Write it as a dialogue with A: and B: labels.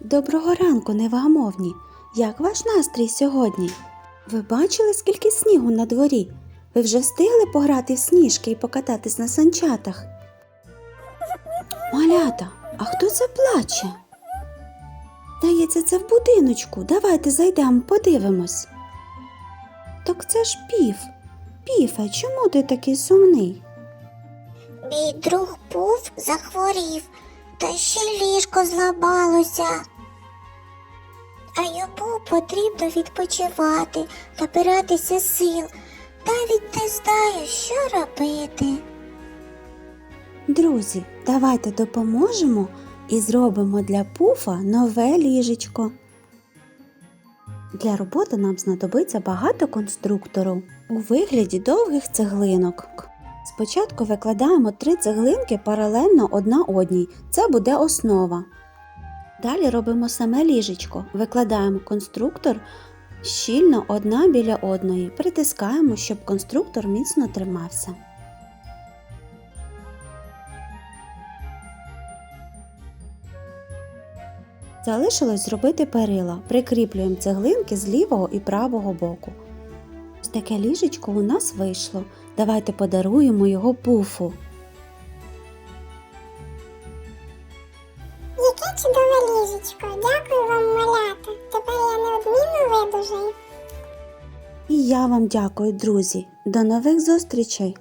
A: Доброго ранку, невгамовні! Як ваш настрій сьогодні? Ви бачили, скільки снігу на дворі? Ви вже встигли пограти в сніжки і покататись на санчатах? Малята, а хто це плаче? Здається, це в будиночку. Давайте зайдемо, подивимось. Так це ж пів. Піфа, чому ти такий сумний?
B: Мій друг Пуф захворів, та ще ліжко зламалося. А йому потрібно відпочивати, набиратися сил. Навіть не знаю, що робити.
A: Друзі, давайте допоможемо і зробимо для пуфа нове ліжечко. Для роботи нам знадобиться багато конструктору у вигляді довгих цеглинок. Спочатку викладаємо три цеглинки паралельно одна одній. Це буде основа. Далі робимо саме ліжечко. Викладаємо конструктор щільно одна біля одної. Притискаємо, щоб конструктор міцно тримався. Залишилось зробити перила. Прикріплюємо цеглинки з лівого і правого боку. Ось таке ліжечко у нас вийшло. Давайте подаруємо його пуфу.
B: Яке чудове ліжечко. Дякую вам, малята. Тепер я неодмінно видужаю.
A: І я вам дякую, друзі. До нових зустрічей!